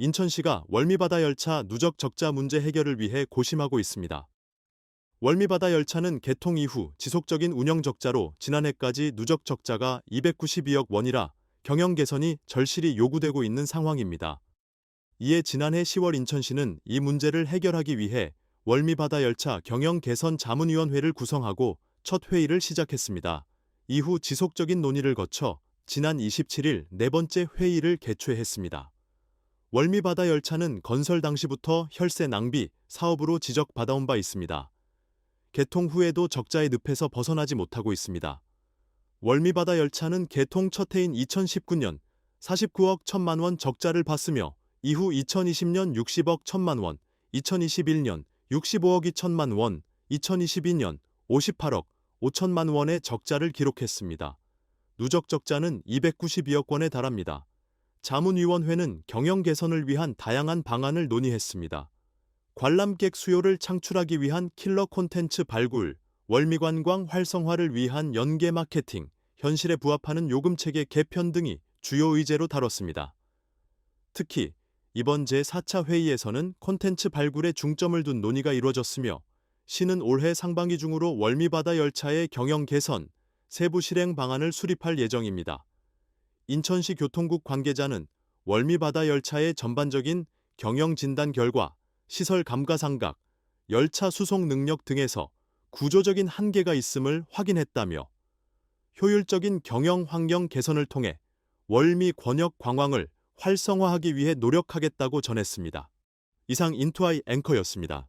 인천시가 월미바다 열차 누적 적자 문제 해결을 위해 고심하고 있습니다. 월미바다 열차는 개통 이후 지속적인 운영 적자로 지난해까지 누적 적자가 292억 원이라 경영 개선이 절실히 요구되고 있는 상황입니다. 이에 지난해 10월 인천시는 이 문제를 해결하기 위해 월미바다 열차 경영 개선 자문위원회를 구성하고 첫 회의를 시작했습니다. 이후 지속적인 논의를 거쳐 지난 27일 네 번째 회의를 개최했습니다. 월미바다 열차는 건설 당시부터 혈세 낭비 사업으로 지적받아온 바 있습니다. 개통 후에도 적자의 늪에서 벗어나지 못하고 있습니다. 월미바다 열차는 개통 첫 해인 2019년 49억 1천만 원 적자를 봤으며 이후 2020년 60억 1천만 원, 2021년 65억 2천만 원, 2022년 58억 5천만 원의 적자를 기록했습니다. 누적 적자는 292억 원에 달합니다. 자문위원회는 경영 개선을 위한 다양한 방안을 논의했습니다. 관람객 수요를 창출하기 위한 킬러 콘텐츠 발굴, 월미관광 활성화를 위한 연계 마케팅, 현실에 부합하는 요금 체계 개편 등이 주요 의제로 다뤘습니다. 특히 이번 제4차 회의에서는 콘텐츠 발굴에 중점을 둔 논의가 이루어졌으며 시는 올해 상반기 중으로 월미바다 열차의 경영 개선, 세부 실행 방안을 수립할 예정입니다. 인천시 교통국 관계자는 월미바다 열차의 전반적인 경영 진단 결과 시설 감가상각, 열차 수송 능력 등에서 구조적인 한계가 있음을 확인했다며 효율적인 경영 환경 개선을 통해 월미 권역 관광을 활성화하기 위해 노력하겠다고 전했습니다. 이상 인투아이 앵커였습니다.